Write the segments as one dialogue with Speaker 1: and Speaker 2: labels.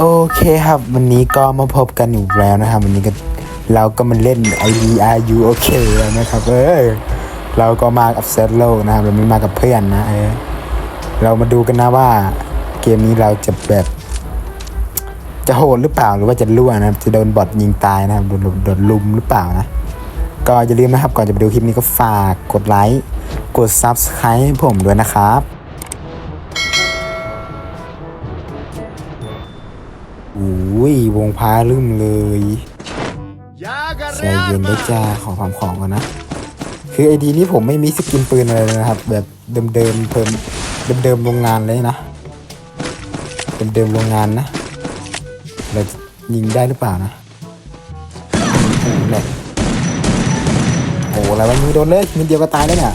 Speaker 1: โอเคครับวันนี้ก็มาพบกันอีกแล้วนะครับ วันนี้ก็เราก็มาเล่น IDRU โอเคแล้วนะครับเออเราก็มากับเซตโลนะครับเราไม่มากับเพื่อนนะเออเรามาดูกันนะว่าเกมนี้เราจะแบบ จะโหดหรือเปล่าหรือว่าจะรั่วนะครับจะโดนบอทยิงตายนะครับโดนโดนลุมหรือเปล่านะ ก็อย่าลืมนะครับก่อนจะไปดูคลิปนี้ก็ฝากกดไลค์กด Subscribe ให้ผมด้วยนะครับ ย วงพาลืมเลยใจเย็นได้จ้าขอความของก่อนนะ คือไอดีนี้ผมไม่มีสกินปืนอะไรเลยนะครับ แบบเดิมๆเพิ่มเดิมๆโรงงานเลยนะ เดิมๆโรงงานนะเรายิงได้หรือเปล่านะโอ้โหแหลกโอ้โหอะไรวะมือโดนเลยมือเดียวก็ตายแล้วเนี่ย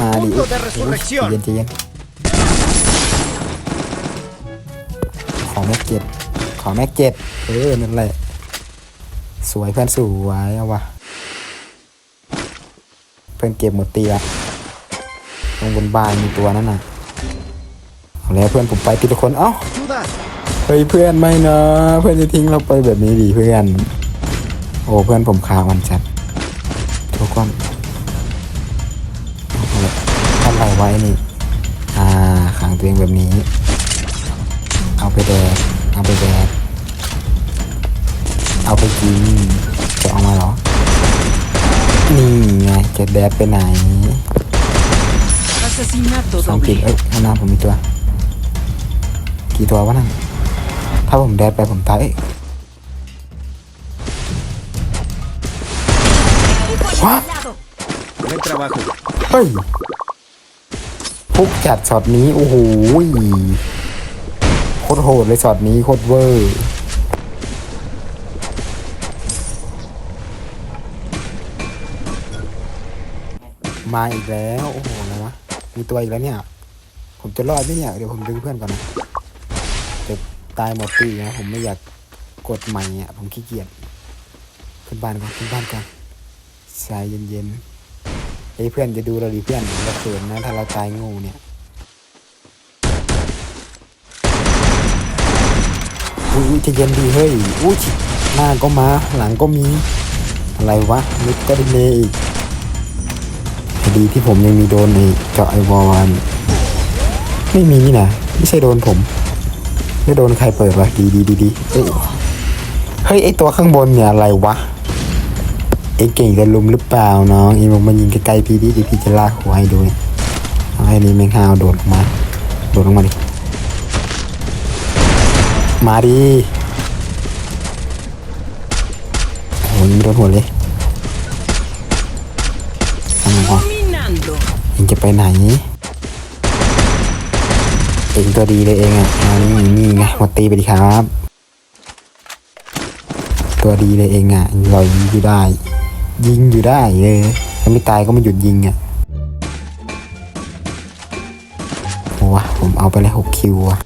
Speaker 1: มาดิเย็นจเย็นขอแม็กเจ็ด อแม็กเจ็ดเออนั่นแหละ สวยเพื่อนสวยเอาวะเพื่อนเก็บหมดตีละตรงบนบานมีตัวนั่นน่ะเอาแล้วเพื่อนผมไปทีละคนเอ้าเฮ้ยเพื่อนไม่นะเพื่อนจะทิ้งเราไปแบบนี้ดิเพื่อน โอ้เพื่อนผมคาวันจัดทุกคนเอาละทำไรไว้นี่อ่าขังตัวเองแบบนี้ เอาไปแดกเอาไปแดก เอาไปกินจะเอามาเหรอ นี่ไงจะแดดไปไหน
Speaker 2: Asesinato
Speaker 1: สองกิ
Speaker 2: doble.
Speaker 1: เอ้ยข้างหน้าผมมีตัว กี่ตัววะนั่น ถ้าผมแดดไปผมตายเอ้ยว้า
Speaker 3: Buen trabajo.
Speaker 1: เฮ้ยพุกจัดช็อตนี้ โอ้โหยโคตรโหดเลยช็อตนี้โคตรเวอร์ มาอีกแล้ว โอ้โหอะไรวะมีตัวอีกแล้วเนี่ย ผมจะรอดไหมเนี่ยเดี๋ยวผมดึงเพื่อนก่อนนะจะตายหมดตีนะผมไม่อยากกดใหม่อะผมขี้เกียจขึ้นบ้านก่อนขึ้นบ้านก่อนใจเย็นๆเอ้เพื่อนจะดูเราดิเพื่อนเราเขินนะถ้าเราตายงูเนี่ยอุ้ยจะเย็นดีเฮ้ยอุ้ยหน้าก็มาหลังก็มี อะไรวะมิดก็ดีเลยอีก ดีที่ผมยังมีโดนในเจาะไอวอลนไม่มีนี่นะไม่ใช่โดนผมไม่โดนใครเปิดวะดีดีดีดีเอ้ยเฮ้ยไอตัวข้างบนเนี่ยอะไรวะเอ็งเก่งจะลุมหรือเปล่าน้องเอ็งลงมายิงไกลๆพี่ดิเดี๋ยวพี่จะลากหัวให้ดูเนี่ยเอาให้นี่แมงฮาวโดดลงมาโดดลงมาดิมาดิโอ้ยไม่โดนหัวเลยทำไงวะ จะไปไหน เองตัวดีเลยเองอะนนี้นี่ไงมาตีไปดิครับ ตัวดีเลยเองอะลอยยิงอยู่ได้ ยิงอยู่ได้เลยถ้าไม่ตายก็ไม่หยุดยิงอะโอ้วะผมเอาไปเลยหกคิวอะ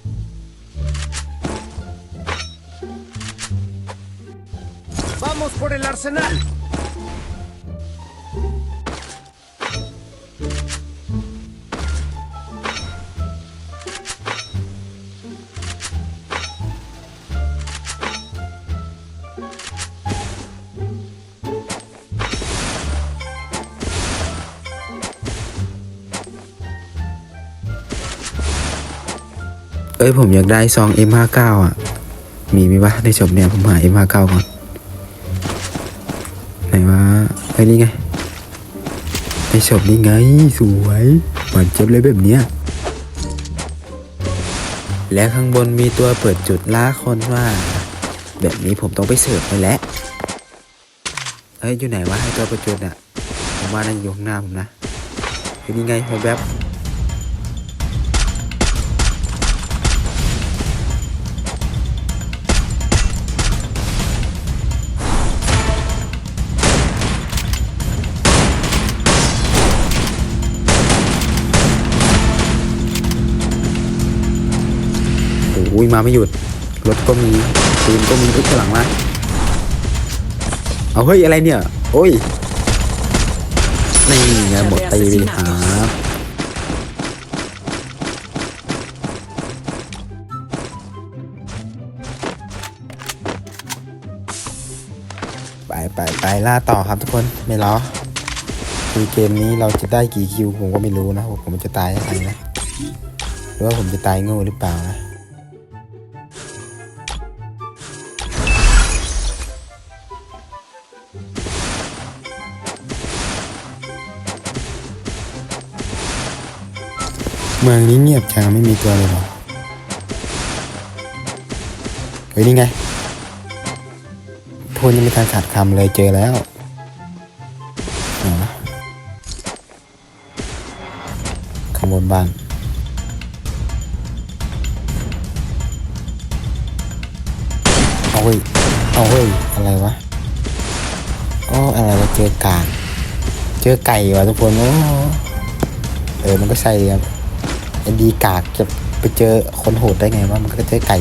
Speaker 1: เอ้ยผมอยากได้ซอง M59 อะ มีไหมวะในช็อปเนี่ยผมหา M59 ก่อน ไหนวะไอ้นี่ไงในช็อปนี่ไง สวยหวานเจ็บเลยแบบเนี้ย และข้างบนมีตัวเปิดจุดล่าคนว่า แบบนี้ผมต้องไปเสิร์ฟไปแล้วเฮ้ยอยู่ไหนวะให้ตัวเปิดจุดอะผมว่าน่าจะอยู่ข้างหน้าผมนะเฮ้นี่ไงแบบ อุ้ยมาไม่หยุด รถก็มีปืนก็มีทุกหลังละเอาเฮ้ยอะไรเนี่ย โอ้ยนี่ไงหมดตีไปหาไปไปไปล่าต่อครับทุกคนไม่รอคือเกมนี้เราจะได้กี่คิวผมก็ไม่รู้นะผมจะตายยังไงนะ หรือว่าผมจะตายโง่หรือเปล่านะ เมืองนี้เงียบจังไม่มีตัวเลยหรอเฮ้ยนี่ไงพูดยังไม่ทันขาดคำเลยเจอแล้วไหนะข้างบนบ้านเอาเว้ยเอาเว้ยอะไรวะโอ้อะไรวะเจอกาเจอไก่วะทุกคนโอ้เออมันก็ใช่ครับ จะดีกากจะไปเจอคนโหดได้ไงว่ามันก็เจอไก่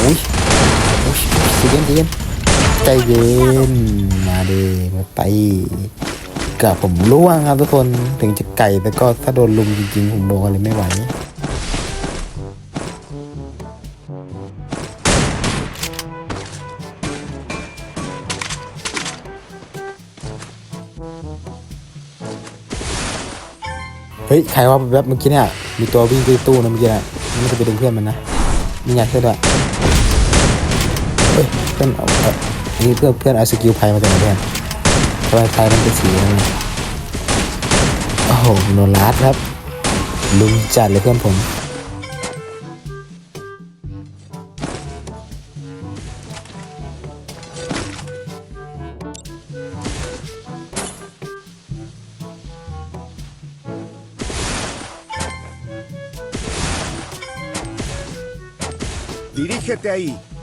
Speaker 1: อุ้ยอุ้ยใจเย็นใจเย็นใจเย็นมาดีมาไปกับผมร่วงครับทุกคนถึงจะไก่แต่ก็ถ้าโดนลุมจริงๆผมบอกเลยไม่ไหว ฮ้ยใครว่าแบบเมื่อกี้เนี่ยมีตัววิ่งไปตู้นะเมื่อกี้น่ะมันจะไปดึงเพื่อนมันนะนี่ไงเพื่อนด้วยเฮ้ยเพื่อนเอาเอาอันนี่เพื่อนเพื่อนเอาสกิลไพ่มาจากไหนเพื่อนทำไมไพมันเป็นสีอะไรเนี่ยโอ้โหโนลาสครับลุงจัดเลยเพื่อนผม
Speaker 3: Até
Speaker 1: aí!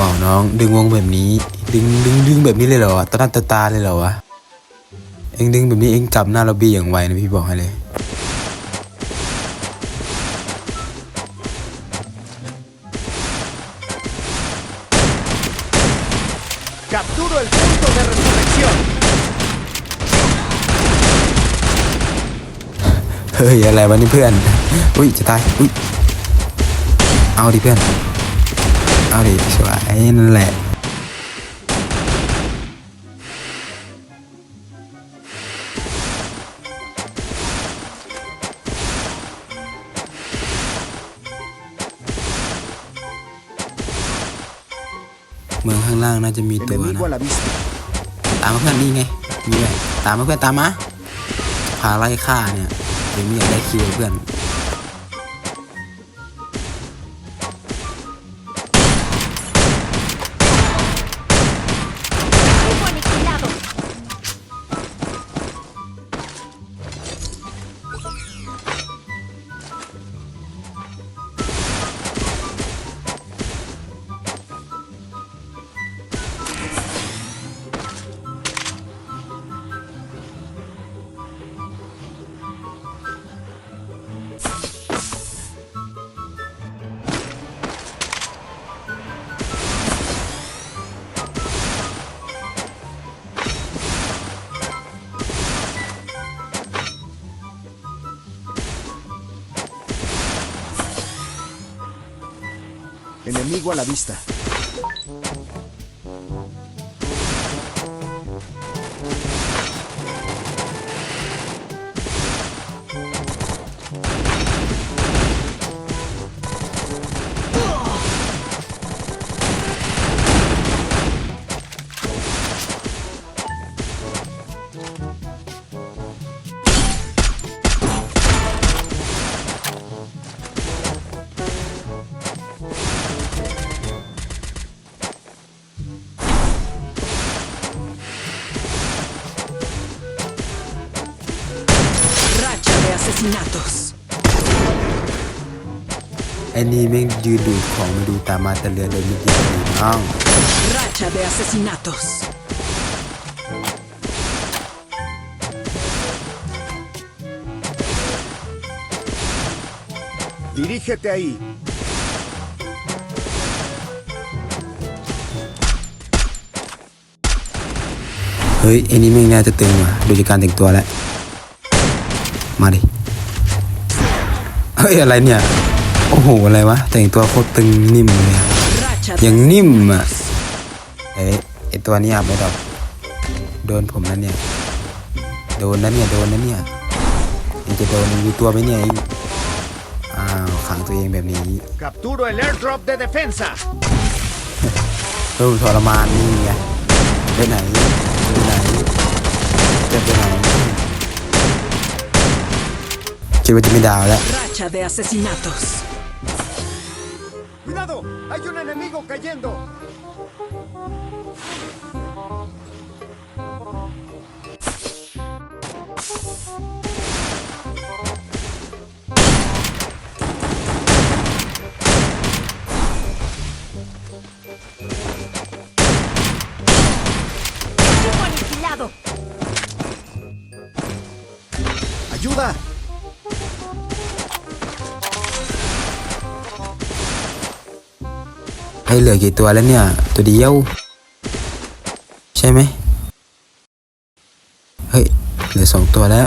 Speaker 1: อ๋อน้องดึงวงแบบนี้ ดึงดึงดึงแบบนี้เลยเหรอตาหน้าตาตาเลยเหรอวะเอ็งดึงแบบนี้เอ็งจับหน้าเราบีอย่างไวนะพี่บอกให้เลย
Speaker 3: Capturo el punto de resurrección.
Speaker 1: เฮ้ยอะไรวะนี่เพื่อน อุ้ยจะตาย อุ้ย เอาดิเพื่อน เอาดิสวยนั่นแหละเมืองข้างล่างน่าจะมีตัวนะตามมาเพื่อนนี่ไงมีไงตามมาเพื่อนตามมาพาไล่ฆ่าเนี่ยเดี๋ยวมีอยากได้คิวเพื่อน
Speaker 3: 'Enemigo a la vista.
Speaker 1: นี่แม่งยืนดูดของมาดูตามมาแต่เรือโดยไม่ยิงเลยน้อง
Speaker 2: Racha de asesinatos.
Speaker 3: Dirígete ahí.
Speaker 1: เฮ้ยไอ้นี่แม่งน่าจะตึงว่ะดูจากการแต่งตัวแล้ว มาดิ เฮ้ย อะไรเนี่ย โอ้โห อะไรวะ แต่งตัวโคตรตึงนิ่มเลยอะ
Speaker 2: Racha
Speaker 1: ยั
Speaker 2: de
Speaker 1: งนิ่มอะ
Speaker 2: asesinatos.
Speaker 1: เอ้ยไอตัวนี้อาบไม่ดอกโดนผมแล้วเนี่ย โดนนะเนี่ย โดนนะเนี่ยยังจะโดนมีตัวไหมเนี่ยไอ้อ้าวขังตัวเองแบบนี้
Speaker 3: Capturo el airdrop de defensa.
Speaker 1: เพิ่มทรมานนี่ไงไปไหนไปไหนจะไปไหนคิดว่าจะไม่ดาวแล้ว
Speaker 2: Racha de asesinatos.
Speaker 3: ¡Hay un enemigo cayendo!
Speaker 1: ให้เหลือกี่ตัวแล้วเนี่ย ตัวเดียว ใช่ไหมเฮ้ยเหลือสองตัวแล้ว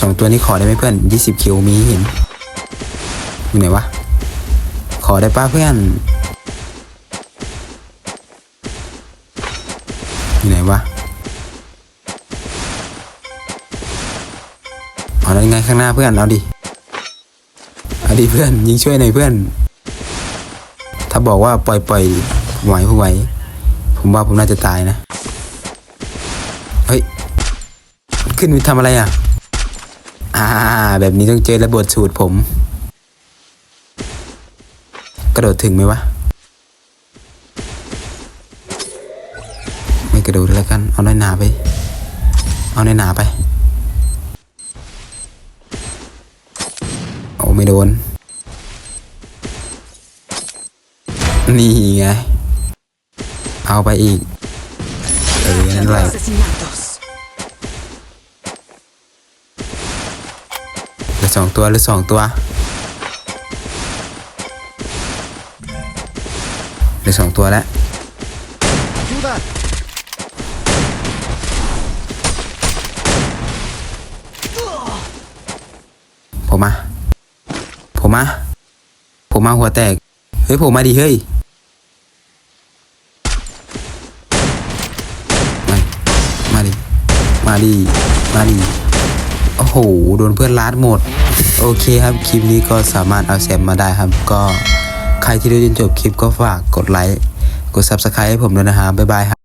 Speaker 1: สองตัวนี้ขอได้ไหมเพื่อนยี่สิบคิวมีเห็นอยู่ไหนวะ ขอได้ป้าเพื่อนอยู่ไหนวะเอาได้ไงข้างหน้าเพื่อนเอาดิเอาดิเพื่อนยิงช่วยหน่อยเพื่อน ถ้าบอกว่าปล่อยปล่อยผมไหวผมไหวผมว่าผมน่าจะตายนะ เฮ้ย ขึ้นไปทำอะไรอะ อ่า แบบนี้ต้องเจอระเบิดสูตรผม กระโดดถึงไหมวะ ไม่กระโดดแล้วกัน เอาในอยหนาไป เอาในอยหนาไป โอ้ไม่โดน นี่ไง เอาไปอีก เออนั่นแหละเหลือสองตัวเหรือสองตัวเหลือสองตัวแล้วผมมา ผมมา ผมมาหัวแตก เฮ้ยผมมาดิเฮ้ย มามาดิ มาดิมาดิโอ้โหโดนเพื่อนลาดหมด โอเคครับคลิปนี้ก็สามารถเอาแซมมาได้ครับ ก็ใครที่ดูจนจบคลิปก็ฝากกดไลค์กด subscribe ให้ผมด้วยนะฮะบ๊ายบายครับ